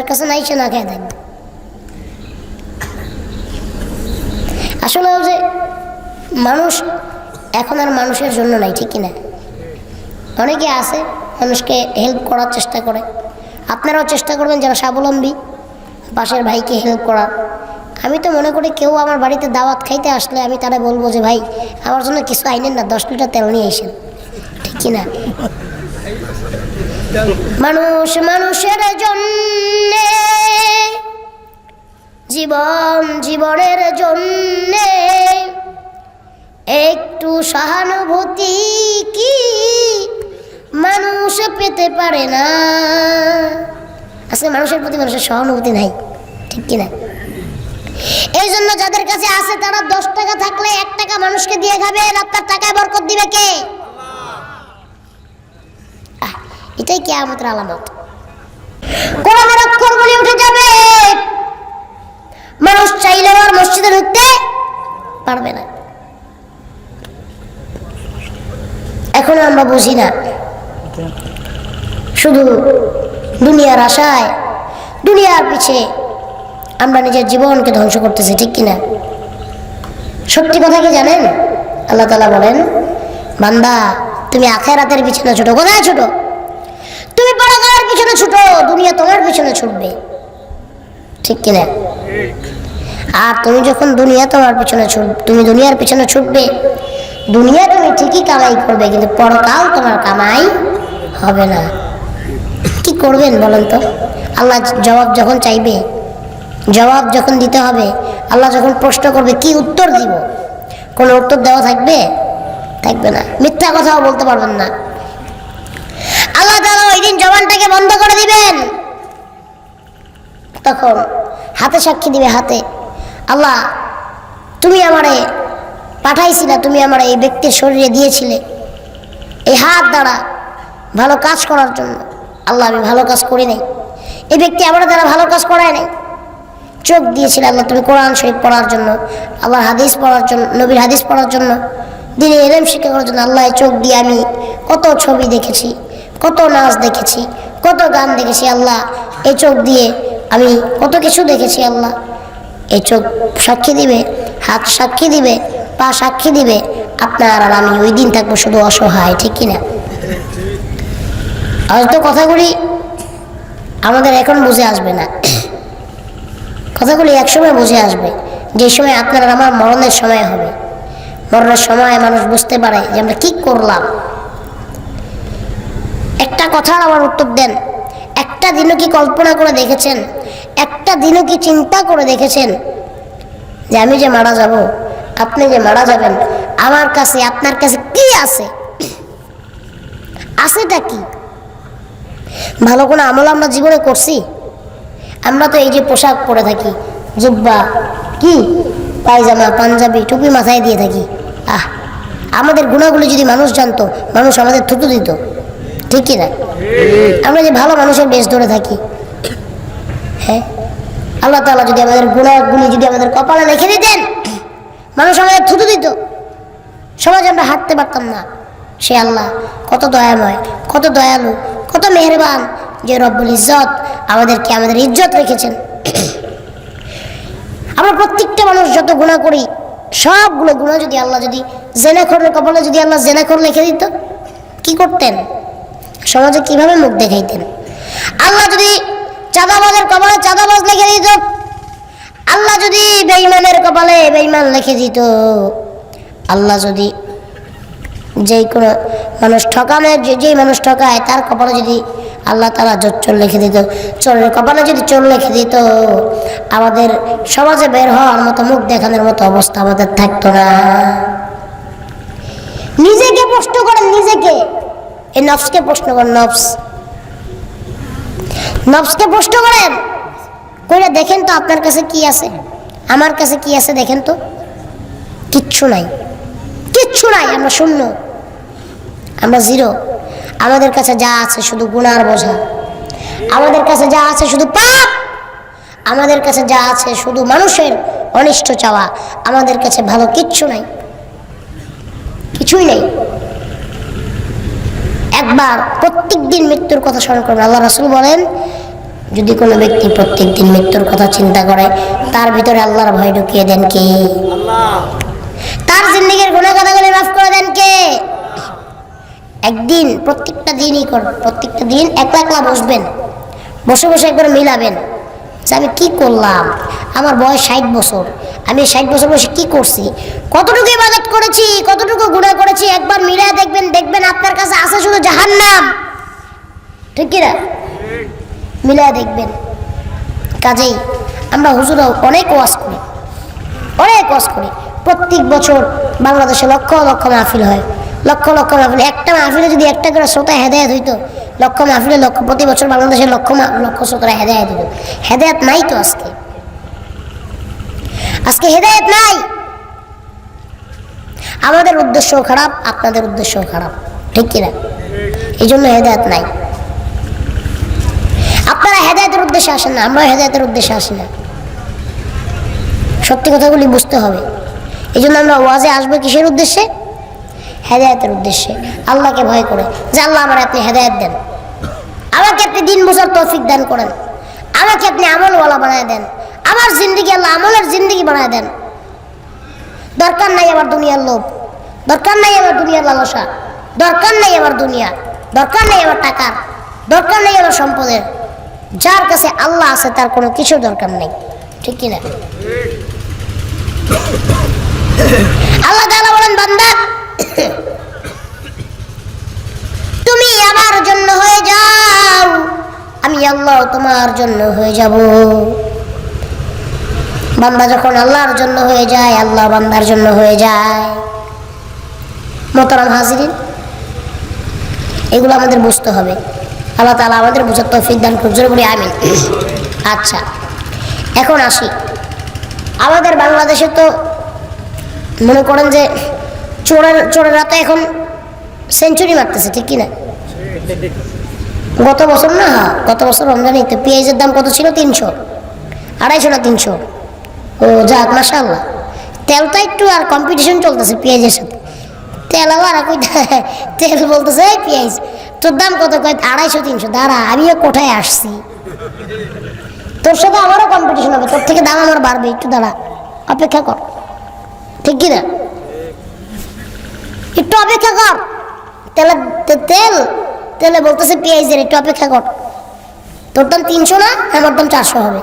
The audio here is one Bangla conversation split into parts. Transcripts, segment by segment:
যার কাছে নাই, সে না খেয়ে আসলে যে মানুষ এখন আর মানুষের জন্য নাই, ঠিক কিনা? অনেকে আছে, মানুষকে হেল্প করার চেষ্টা করে। আপনারাও চেষ্টা করবেন যারা স্বাবলম্বী, পাশের ভাইকে হেল্প করার। আমি তো মনে করি কেউ আমার বাড়িতে দাওয়াত খাইতে আসলে আমি তারা বলব যে, ভাই, আমার জন্য কিছু আইনেন না, দশ লিটার তেল নিয়ে এসেন ঠিক কিনা? মানুষ মানুষের জন্য, জীবন জীবনের জন্য, একটু সহানুভূতি কি মানুষ পেতে পারে না? আজকে মানুষের প্রতি মানুষের সহানুভূতি নাই, ঠিক কিনা? এই জন্য যাদের কাছে আছে তারা দশ টাকা থাকলে এক টাকা মানুষকে দিয়ে খাবে আপনার টাকায় বরকত দিবে কে আহ, এটাই কে আমাদের আলামত। কোরআনের অক্ষরগুলি উঠে যাবে। মানুষ চাইলেও আর মসজিদে ঢুকতে পারবে না। এখনও আমরা বুঝি না। শুধু দুনিয়ার আশায়, দুনিয়ার পিছে আমরা নিজের জীবনকে ধ্বংস করতেছি, ঠিক কিনা? সত্যি কথা কি জানেন? আল্লাহ তালা বলেন, বান্দা, তুমি আখের আখেরাতের পিছনে ছোটো। কোথায় ছোটো? তুমি বড় পরকালের পিছনে ছুটো, দুনিয়া তোমার পিছনে ছুটবে। ঠিক কিনা আর তুমি যখন দুনিয়া তোমার পিছনে ছুট, তুমি দুনিয়ার পিছনে ছুটবে, দুনিয়া তুমি ঠিকই কামাই করবে, কিন্তু পরকাল তোমার কামাই হবে না। কি করবেন বলেন তো? আল্লাহ জবাব যখন চাইবে, জবাব যখন দিতে হবে, আল্লাহ যখন প্রশ্ন করবে, কি উত্তর দিব? কোনো উত্তর দেওয়া থাকবে? থাকবে না। মিথ্যা কথাও বলতে পারবেন না। দিন জবানটাকে বন্ধ করে দিবেন, তখন হাতে সাক্ষী দিবে হাতে, আল্লাহ, তুমি আমারে পাঠাইছিলে, তুমি আমার এই ব্যক্তির শরীরে দিয়েছিলে। এই হাত দ্বারা ভালো কাজ করার জন্য। আল্লাহ, আমি ভালো কাজ করি নাই। এই ব্যক্তি আমার দ্বারা ভালো কাজ করায় নাই। চোখ দিয়েছিল আল্লাহ, তুমি কোরআন শরীফ পড়ার জন্য, আল্লাহর হাদিস পড়ার জন্য, নবীর হাদিস পড়ার জন্য দিনে এলেম শিক্ষা করার জন্য আল্লাহ চোখ দিয়ে আমি কত ছবি দেখেছি। কত নাচ দেখেছি, কত গান দেখেছি আল্লাহ। এই চোখ দিয়ে আমি কত কিছু দেখেছি আল্লাহ। এই চোখ সাক্ষী দিবে, হাত সাক্ষী দিবে, পা সাক্ষী দিবে, আপনার আর আমি ওই দিন থাকব শুধু অসহায়, ঠিক কিনা? হয়তো কথাগুলি আমাদের এখন বুঝে আসবে না। কথাগুলি একসময় বুঝে আসবে, যে সময় আপনার আমার মরণের সময় হবে। মরণের সময় মানুষ বুঝতে পারে যে আমরা কী করলাম। একটা কথার আমার উত্তর দেন। একটা দিনও কি কল্পনা করে দেখেছেন? একটা দিনও কি চিন্তা করে দেখেছেন? যে আমি যে মারা যাব, আপনি যে মারা যাবেন, আমার কাছে, আপনার কাছে কি আছে? আছেটা কি? ভালো কোনো আমল আমরা জীবনে করছি? আমরা তো এই যে পোশাক পরে থাকি, জুব্বা, কি? পায়জামা, পাঞ্জাবি, টুপি মাথায় দিয়ে থাকি। আহ, আমাদের গুণাগুলি যদি মানুষ জানতো, মানুষ আমাদের থুতু দিত। ঠিক কি না। আমরা যে ভালো মানুষের বেশ ধরে থাকি। হ্যাঁ? আল্লাহ তাআলা যদি আমাদের গুণাগুলি যদি আমাদের কপালে লিখে দিতেন, মানুষ আমাদের থুতু দিত। সমাজে আমরা হাঁটতে পারতাম না। সে আল্লাহ, কত দয়াময়, কত দয়ালু, কত মেহরবান যে রব্বুল ইজ্জত আমাদেরকে, আমাদের ইজ্জত রেখেছেন। আমরা প্রত্যেকটা মানুষ যত গুণা করি, সবগুলো গুণা যদি আল্লাহ যদি জেনাখরের কপালে যদি আল্লাহ জেনাখর লিখে দিত, কি করতেন? সমাজে কীভাবে মুখ দেখাইতেন? আল্লাহ যদি চাঁদাবাজের কপালে চাঁদাবাজ লিখে দিত, আল্লাহ যদি বেঈমানের কপালে বেঈমান লিখে দিত, আল্লাহ যদি যেই কোনো মানুষ ঠকানো, যে যেই মানুষ ঠকায়, তার কপালে যদি আল্লাহ তারা চোর লিখে দিত, চোরের কপালে যদি চোর লিখে দিত, আমাদের সমাজে বের হওয়ার মতো, মুখ দেখানোর মতো অবস্থা আমাদের থাকতো না। নিজেকে প্রশ্ন করেন নিজেকে এই নফসকে প্রশ্ন করেন নফস। নফসকে প্রশ্ন করেন। করে দেখেন তো আপনার কাছে কি আছে। আমার কাছে কি আছে দেখেন তো। কিচ্ছু নাই। কিচ্ছু নাই, আমরা শূন্য। আমরা জিরো। আমাদের কাছে যা আছে শুধু গুণার বোঝা। আমাদের কাছে যা আছে শুধু পাপ। আমাদের কাছে যা আছে শুধু মানুষের অনিষ্ট চাওয়া। আমাদের কাছে ভালো কিচ্ছু নাই। কিছুই নেই। একবার প্রত্যেক দিন মৃত্যুর কথা স্মরণ করবে আল্লাহ রাসুল বলেন, যদি কোনো ব্যক্তি প্রত্যেক দিন মৃত্যুর কথা চিন্তা করে, তার ভিতরে আল্লাহর ভয় ঢুকিয়ে দেন কে? তার জিন্দিগির গুণা কথাগুলি মাফ করে দেন কে? একদিন প্রত্যেকটা দিনই কর প্রত্যেকটা দিন একলা একলা বসবেন। বসে বসে একবার মিলাবেন। যে আমি কি করলাম? আমার বয়স ষাট বছর। আমি ষাট বছর বসে কি করছি? কতটুকু ইবাদত করেছি, কতটুকু গুণা করেছি, একবার মিলিয়ে দেখবেন দেখবেন আপনার কাছে আছে শুধু জাহান নাম ঠিক কিনা মিলিয়ে দেখবেন। কাজেই আমরা হুজুরাও অনেক ওয়াজ করি। অনেক ওয়াজ করি। প্রত্যেক বছর বাংলাদেশে লক্ষ লক্ষ মাহফিল হয়। লক্ষ লক্ষ মাহফিল। একটা মাহফিলে যদি একটা করে শ্রোতা হেদায়ত হইতো লক্ষ মাহফিলে লক্ষ, প্রতি বছর বাংলাদেশে লক্ষ লক্ষ শ্রোতারা হেদায়ত হইতো হেদায়ত নাই তো আজকে। আজকে হেদায়ত নাই। আমাদের উদ্দেশ্যও খারাপ, আপনাদের উদ্দেশ্য খারাপ। ঠিক কিনা? এই জন্য হেদায়ত নাই। আপনারা হেদায়তের উদ্দেশ্যে আসেন না আমরা হেদায়তের উদ্দেশ্যে আসি না। সত্যি কথাগুলি বুঝতে হবে। এই জন্য আমরা ওয়াজে আসব কিসের উদ্দেশ্যে? হেদায়তের উদ্দেশ্যে। আল্লাহকে ভয় করে। যে আল্লাহ আমার আপনি হেদায়ত দেন। আমাকে আপনি দিন বোঝার তৌফিক দান করেন। আমাকে আপনি আমলওয়ালা বানায় দেন। আমার জিন্দগি আল্লাহ আমলের জিন্দগি বানায় দেন। দরকার নাই আমার দুনিয়ার লোভ। দরকার নাই আমার দুনিয়ার লালসা। দরকার নাই আমার দুনিয়া। দরকার নেই আমার টাকার দরকার নেই আমার সম্পদের। যার কাছে আল্লাহ আছে তার কোনো কিছু দরকার নেই। ঠিক কিনা আল্লাহ তাআলা বলেন বান্দা তুমি আমার জন্য হয়ে যাও আমি আল্লাহ তোমার জন্য হয়ে যাব। বান্দা যখন আল্লাহর জন্য হয়ে যায়, আল্লাহ বান্দার জন্য হয়ে যায়। মোতারাম হাজিরিন, এগুলো আমাদের বুঝতে হবে। আল্লাহ তালা আমাদের বুঝার তৌফিক দান করুক। জোরে বলি, আমিন। আচ্ছা এখন আসি। আমাদের বাংলাদেশে তো মনে করেন যে চোরের, চোরেরা তো এখন সেঞ্চুরি মারতেছে, ঠিক কি না? গত বছর না, গত বছর রমজানে তো পেঁয়াজের দাম কত ছিল? তিনশো। আড়াইশো না তিনশো? ও যাক মাসাল্লাহ তেলটা একটু আর কম্পিটিশন চলতেছে পেঁয়াজের সাথে। তেল আবার তেল বলতেছে পেঁয়াজ, তোর দাম কত? কয়, আড়াইশো, তিনশো। দাঁড়া, আমিও কোথায় আসছি। তোর সাথে আমারও কম্পিটিশন হবে, তোর থেকে দাম আমার বাড়বে। একটু দাঁড়া, অপেক্ষা কর। ঠিক কি না একটু অপেক্ষা কর। তেলে তেল তেলে বলতেছে পেঁয়াজের একটু অপেক্ষা কর। তোর দাম তিনশো না আমার দাম চারশো হবে।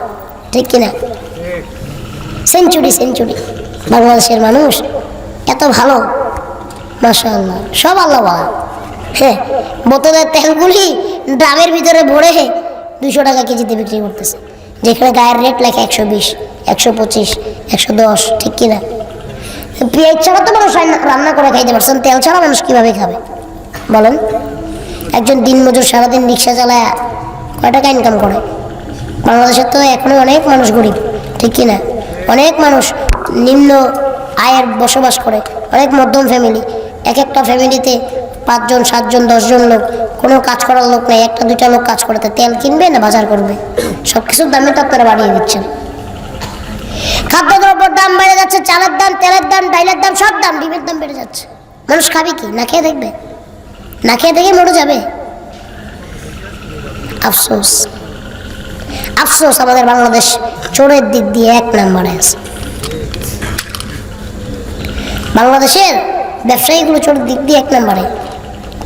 ঠিক কিনা সেঞ্চুরি সেঞ্চুরি বাংলাদেশের মানুষ এত ভালো। মাশা আল্লাহ সব আল্লাহ বলা। হ্যাঁ বোতলের তেলগুলি ড্রামের ভিতরে ভরে দুশো টাকা কেজিতে বিক্রি করতেছে। যেখানে গায়ের রেট লেখা একশো বিশ, একশো পঁচিশ, একশো দশ, ঠিক কিনা পেঁয়াজ ছাড়া তো মানুষ রান্না করে খাইতে পারছেন তেল ছাড়া মানুষ কীভাবে খাবে? বলেন। একজন দিনমজুর সারাদিন রিক্সা চালায় কয় টাকা ইনকাম করে? বাংলাদেশে তো এখনও অনেক মানুষ গরিব, ঠিক কি না অনেক মানুষ নিম্ন আয়ের বসবাস করে, অনেক মধ্যম ফ্যামিলি এক একটা ফ্যামিলিতে পাঁচজন, সাতজন, দশজন লোক, কোনো কাজ করার লোক নেই, একটা, দুইটা লোক কাজ করে তেল কিনবে না বাজার করবে? সব কিছুর দামে তো আপনারা বাড়িয়ে দিচ্ছেন। খাদ্যদ্রব্যের দাম বেড়ে যাচ্ছে, চালের দাম, তেলের দাম, ডাইলের দাম, সব দাম, ডিমের দাম বেড়ে যাচ্ছে। মানুষ খাবে কি? না খেয়ে দেখবে? না খেয়ে দেখে মরে যাবে। আফসোস। আফসোস আমাদের বাংলাদেশ চোরের দিক দিয়ে এক নম্বরে আছে। বাংলাদেশের ব্যবসায়ীগুলো চোরের দিক দিয়ে এক নম্বরে।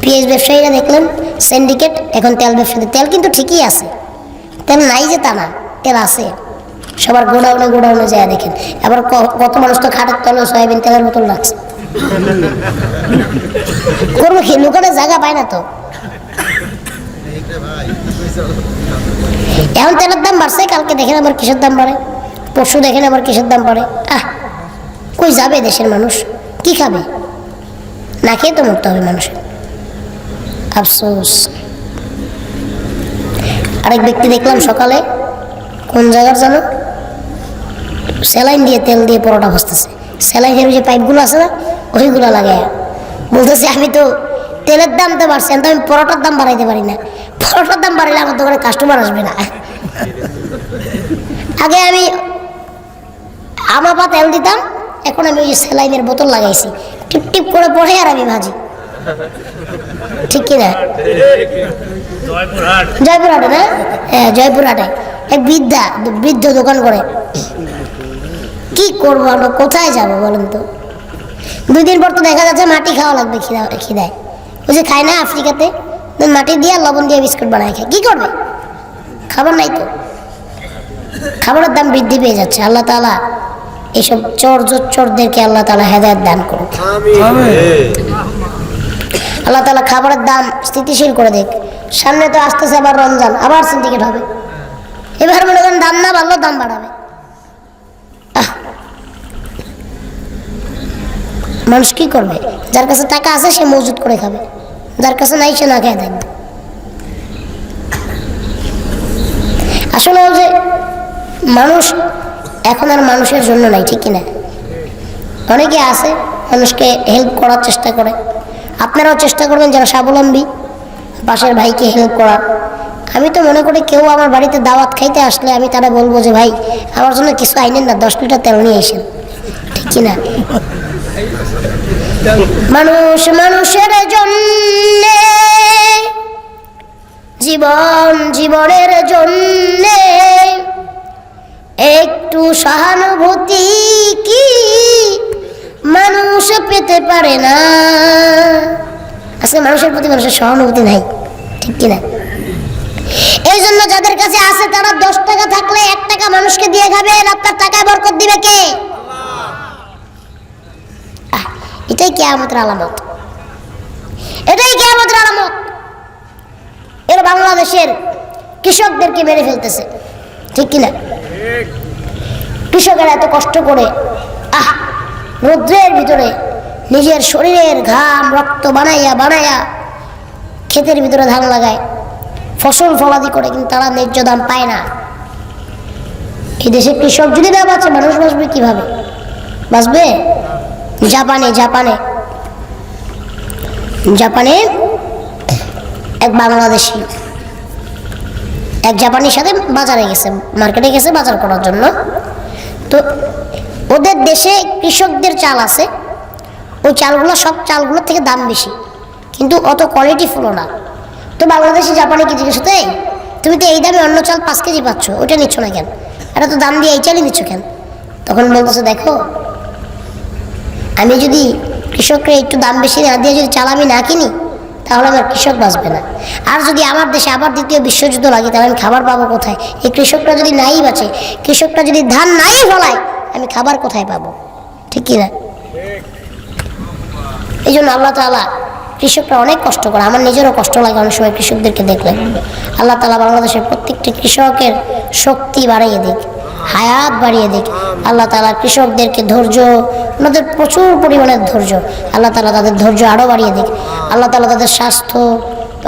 পেঁয়াজ ব্যবসায়ীরা দেখলেন সিন্ডিকেট এখন তেল ব্যবসায়ী তেল কিন্তু ঠিকই আছে। তেল নাই যে তা না, তেল আছে। সবার গোডাউনে গোডাউনে যায় দেখেন। আবার কত মানুষ তো খাটের তলে সয়াবিন তেলের বোতল রাখছে। করব কি? লোকের জায়গা পায় না তো। এখন তেলের দাম বাড়ছে, কালকে দেখেন আবার কিসের দাম বাড়ে। পরশু দেখেন আবার কিসের দাম বাড়ে। আহ, কই যাবে দেশের মানুষ? কি খাবে? না খেয়ে তো মরতে হবে মানুষের আফসোস। আরেক ব্যক্তি দেখলাম সকালে, কোন জায়গার জানো? স্যালাইন দিয়ে তেল দিয়ে পরোটা ভাজতেছে। স্যালাইনের যে পাইপগুলো আছে না ওইগুলো লাগায় বলতেছে আমি তো তেলের দাম তো বাড়ছে আমি পরোটার দাম বাড়াইতে পারি না। পরোটার দাম বাড়াইলে আমার দোকানে কাস্টমার আসবে না। আগে আমি আমাপা তেল দিতাম, এখন আমি ওই যে স্যালাইনের বোতল লাগাইছি। টিপ টিপ করে পড়ে আর আমি ভাজি। ঠিক কিনা? জয়পুরহাটে না? হ্যাঁ জয়পুরহাটে এক বৃদ্ধা, বৃদ্ধ দোকান করে। কি করব আমরা, কোথায় যাব বলেন তো? দুই দিন পর তো দেখা যাচ্ছে মাটি খাওয়া লাগবে খিদা খিদায়। ওই যে খায় না আফ্রিকাতে? মাটি দিয়ে আর লবণ দিয়ে বিস্কুট বানায় খায় কি করবে? খাবার নাই তো। খাবারের দাম বৃদ্ধি পেয়ে যাচ্ছে। আল্লাহ তালা এইসব চোর চোরদেরকে আল্লাহ তালা হেদায়ত দান করুন আল্লাহ তালা খাবারের দাম স্থিতিশীল করে দেখ। সামনে তো আসতেছে আবার রমজান আবার সিন্ডিকেট হবে। এবার মনে করেন দাম না বাড়লেও দাম বাড়াবে। মানুষ কি করবে? যার কাছে টাকা আছে, সে মজুত করে খাবে। যার কাছে নাই, সে না খেয়ে থাকবে। আসলে যে মানুষ এখন আর মানুষের জন্য নাই, ঠিক কিনা? অনেকে আছে, মানুষকে হেল্প করার চেষ্টা করে। আপনারাও চেষ্টা করবেন যারা স্বাবলম্বী, পাশের ভাইকে হেল্প করার। আমি তো মনে করি কেউ আমার বাড়িতে দাওয়াত খাইতে আসলে আমি তারা বলব যে, ভাই, আমার জন্য কিছু আইনেন না, দশ লিটার তেল নিয়ে এসেন ঠিক কিনা? মানুষ মানুষের জন্য, জীবন জীবনের জন্য, একটু সহানুভূতি কি মানুষ পেতে পারে না? আজকে মানুষের প্রতি মানুষের সহানুভূতি নাই, ঠিক কিনা? এই জন্য যাদের কাছে আছে তারা দশ টাকা থাকলে এক টাকা মানুষকে দিয়ে খাবে আপনার টাকায় বরকত দিবে কে আহ, এটাই কেয়ামতের আলামত। এটাই কেয়ামতের আলামত। এর বাংলাদেশের কৃষকদেরকে মেরে ফেলতেছে। ঠিক কিনা? কৃষকেরা এত কষ্ট করে, আহ, রৌদ্রের ভিতরে নিজের শরীরের ঘাম, রক্ত বানাইয়া বানাইয়া ক্ষেতের ভিতরে ধান লাগায়। ফসল ফলাদি করে, কিন্তু তারা ন্যায্য দাম পায় না। এই দেশে কৃষক যদি না বাঁচে মানুষ বাঁচবে কীভাবে? বাঁচবে? জাপানে জাপানে। জাপানে এক বাংলাদেশি, এক জাপানির সাথে বাজারে গেছে, মার্কেটে গেছে বাজার করার জন্য। তো ওদের দেশে কৃষকদের চাল আছে, ওই চালগুলো সব চালগুলোর থেকে দাম বেশি, কিন্তু অত কোয়ালিটি ফুলো না। তো বাংলাদেশি, জাপানি কি জিজ্ঞেস হতে, তুমি তো এই দামে অন্য চাল পাঁচ কেজি পাচ্ছ, ওইটা নিচ্ছ না কেন? এটা তো দাম দিয়ে এই চালই নিচ্ছ কেন? তখন বলতেছে, দেখো, আমি যদি কৃষকরা একটু দাম বেশি না দিয়ে যদি চাল আমি না কিনি, তাহলে আমার কৃষক বাঁচবে না। আর যদি আমার দেশে আবার দ্বিতীয় বিশ্বযুদ্ধ লাগে, তাহলে আমি খাবার পাবো কোথায়? এই কৃষকরা যদি নাই বাঁচে, কৃষকরা যদি ধান নাই ফলায়, আমি খাবার কোথায় পাবো? ঠিক কি না? এই জন্য আল্লাহ তালা কৃষকরা অনেক কষ্ট করে, আমার নিজেরও কষ্ট লাগে অনেক সময় কৃষকদেরকে দেখলে। আল্লাহ তালা বাংলাদেশের প্রত্যেকটি কৃষকের শক্তি বাড়িয়ে দিক। হায়াত বাড়িয়ে দিক। আল্লাহ তালা কৃষকদেরকে ধৈর্য, ওনাদের প্রচুর পরিমাণে ধৈর্য, আল্লাহ তালা তাদের ধৈর্য আরও বাড়িয়ে দিক। আল্লাহ তালা তাদের স্বাস্থ্য,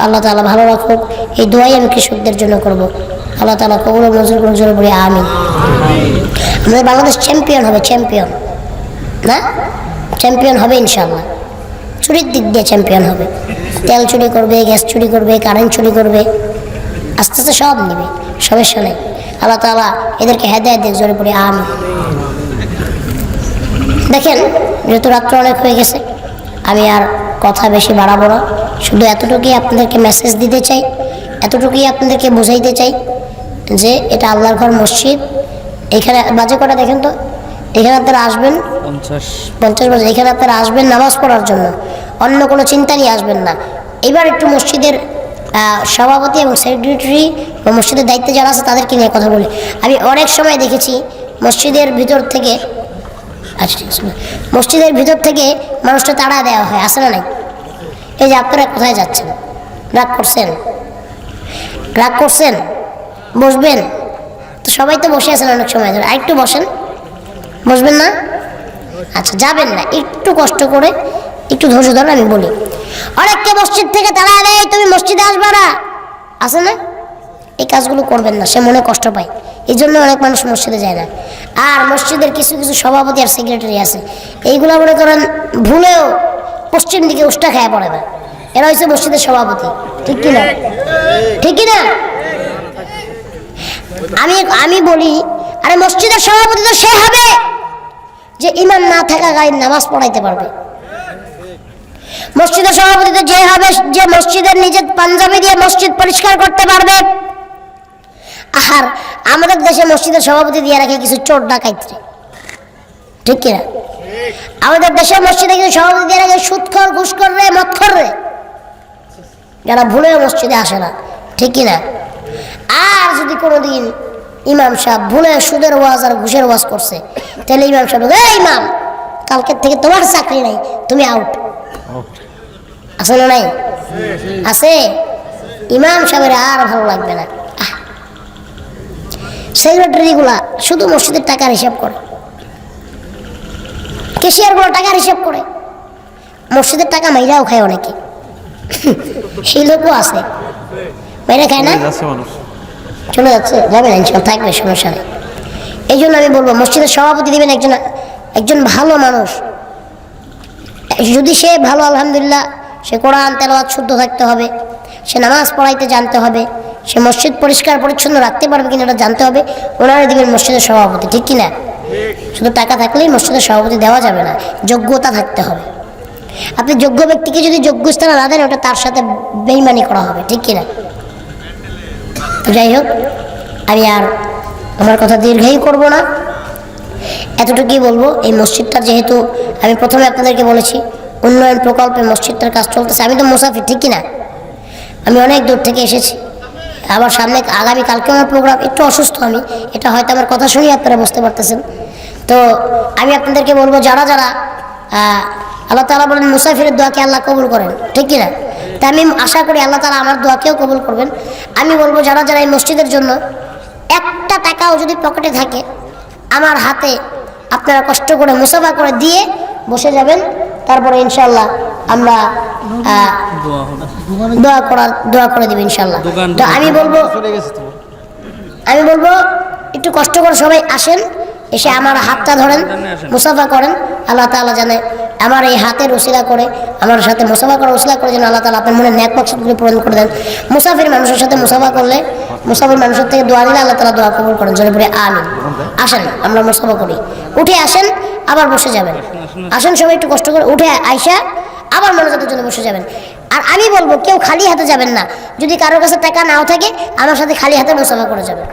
আল্লাহ তালা ভালো রাখুক। এই দোয়াই আমি কৃষকদের জন্য করব। আল্লাহ তালা কবুল নজর করে জোরে আমি আমাদের বাংলাদেশ চ্যাম্পিয়ন হবে, চ্যাম্পিয়ন। না? চ্যাম্পিয়ন হবে ইনশাল্লাহ চুরির দিক দিয়ে চ্যাম্পিয়ন হবে। তেল চুরি করবে, গ্যাস চুরি করবে, কারেন্ট চুরি করবে। আস্তে আস্তে সব নেবে, সমস্যা নেই। আল্লাহ তালা এদেরকে হেদায় দিক জোরে পড়ে আমি দেখেন যেহেতু রাত্র অনেক হয়ে গেছে। আমি আর কথা বেশি বাড়াবো না। শুধু এতটুকুই আপনাদেরকে মেসেজ দিতে চাই এতটুকুই আপনাদেরকে বোঝাইতে চাই যে এটা আল্লাহর ঘর মসজিদ। এখানে বাজে কটা দেখেন তো? এখানে আপনারা আসবেন? পঞ্চাশ। পঞ্চাশ বছর। এখানে আপনারা আসবেন নামাজ পড়ার জন্য। অন্য কোনো চিন্তা নিয়ে আসবেন না। এবার একটু মসজিদের সভাপতি এবং সেক্রেটারি বা মসজিদের দায়িত্বে যারা আছে তাদেরকে নিয়ে কথা বলি। আমি অনেক সময় দেখেছি মসজিদের ভিতর থেকে আচ্ছা মসজিদের ভিতর থেকে মানুষটা তাড়া দেওয়া হয় আসে না নাই? এই যে আপনারা কোথায় যাচ্ছেন? রাগ করছেন? রাগ করছেন? বসবেন? তো সবাই তো বসে আছেন অনেক সময় ধরে। আরেকটু বসেন। বসবেন না? আচ্ছা যাবেন না। একটু কষ্ট করে, একটু ধৈর্য ধরে আমি বলি। অনেককে মসজিদ থেকে তারা দেয়, তুমি মসজিদে আসবে না। আসে না? এই কাজগুলো করবেন না, সে মনে কষ্ট পায়। এই জন্য অনেক মানুষ মসজিদে যায় না। আর মসজিদের কিছু কিছু সভাপতি আর সেক্রেটারি আছে। এইগুলো মনে করেন ভুলেও পশ্চিম দিকে উষ্টা খায় পড়ে না। এরা হচ্ছে মসজিদের সভাপতি। ঠিক কি না ঠিক কি না আমি আমি বলি, আরে মসজিদের সভাপতি তো সে হবে যে ইমান না থাকা গায়ে নামাজ পড়াইতে পারবে। মসজিদের সভাপতিতে যে হবে, যে মসজিদের নিজের পাঞ্জাবি দিয়ে মসজিদ পরিষ্কার করতে পারবে। আর আমাদের দেশে মসজিদের সভাপতি দিয়ে রাখে কিছু চোর ডাকাইত্রে। ঠিক কিনা? আমাদের দেশের মসজিদে কিছু সভাপতি দিয়ে রাখে সুৎখর, ঘুষখর রে, মৎখর রে। যারা ভুলেও মসজিদে আসে না। ঠিক কিনা? আর যদি কোনোদিন ইমাম সাহেব ভুলে সুদের ওয়াজ আর ঘুষের ওয়াজ করছে, তাহলে ইমাম সাহেব এই ইমাম, কালকের থেকে তোমার চাকরি নাই, তুমি আউট আছে না নাই? আছে? ইমাম সাহেবের আর ভালো লাগবে না। সেক্রেটারিগুলা শুধু মসজিদের টাকার হিসাব করে। কেশিয়ারগুলো টাকার হিসাব করে। মসজিদের টাকা মাইরাও খায় অনেকে। সেই লোকও আছে। মাইরা খায় না? চলে যাচ্ছে যাবে না ইনশাল থাকবে সমস্যা নেই। এই জন্য আমি বলব মসজিদের সভাপতি দিবেন একজন একজন ভালো মানুষ। যদি সে ভালো আলহামদুলিল্লাহ সে কোরআন, তেলাওয়াত শুদ্ধ থাকতে হবে, সে নামাজ পড়াইতে জানতে হবে, সে মসজিদ পরিষ্কার পরিচ্ছন্ন রাখতে পারবে কিনা এটা জানতে হবে, ওনারা দিবেন মসজিদের সভাপতি, ঠিক কিনা? শুধু টাকা থাকলেই মসজিদের সভাপতি দেওয়া যাবে না, যোগ্যতা থাকতে হবে। আপনি যোগ্য ব্যক্তিকে যদি যোগ্য স্থানে না দেন, ওটা তার সাথে বেইমানি করা হবে, ঠিক কিনা? তো যাই হোক, আমি আর আমার কথা দীর্ঘায়ী করব না। এতটুকুই বলব, এই মসজিদটা যেহেতু আমি প্রথমে আপনাদেরকে বলেছি উন্নয়ন প্রকল্পে মসজিদটার কাজ চলতেছে। আমি তো মুসাফির, ঠিক কিনা? আমি অনেক দূর থেকে এসেছি। আবার সামনে আগামী কালকে আমার প্রোগ্রাম একটু অসুস্থ আমি, এটা হয়তো আমার কথা শুনেই আপনারা বুঝতে পারতেছেন। তো আমি আপনাদেরকে বলব, যারা যারা আল্লাহ তালা বলেন, মুসাফিরের দোয়াকে আল্লাহ কবুল করেন, ঠিক কিনা? তা আমি আশা করি আল্লাহ তালা আমার দোয়াকেও কবুল করবেন। আমি বলব, যারা যারা এই মসজিদের জন্য একটা টাকাও যদি পকেটে থাকে, আমার হাতে আপনারা কষ্ট করে মুসাফা করে দিয়ে বসে যাবেন। তারপরে ইনশাল্লাহ আমরা দোয়া করার দোয়া করে দেবে ইনশাল্লাহ তো আমি বলব আমি বলব একটু কষ্ট করে সবাই আসেন এসে আমার হাতটা ধরেন মুসাফা করেন আল্লাহ তাআলা জানে আমার এই হাতের ওসিলা করে আমার সাথে মুসাফা করে ওসিলা করে যেন আল্লাহ তালা আপনার মনে ন্যাক মকসদগুলি পূরণ করে দেন। মুসাফির মানুষের সাথে মুসাফা করলে মুসাফির মানুষের থেকে দোয়া নিলে আল্লাহ তালা দোয়া কবুল করেন। জোরে পরে আমিন। আসেন আমরা মুসাফা করি। উঠে আসেন আবার বসে যাবেন। আসুন সবাই একটু কষ্ট করে উঠে আইসা আবার মনোজাতের জন্য বসে যাবেন। আর আমি বলব, কেউ খালি হাতে যাবেন না। যদি কারোর কাছে টাকা নাও থাকে, আমার সাথে খালি হাতে মোসামা করে যাবেন।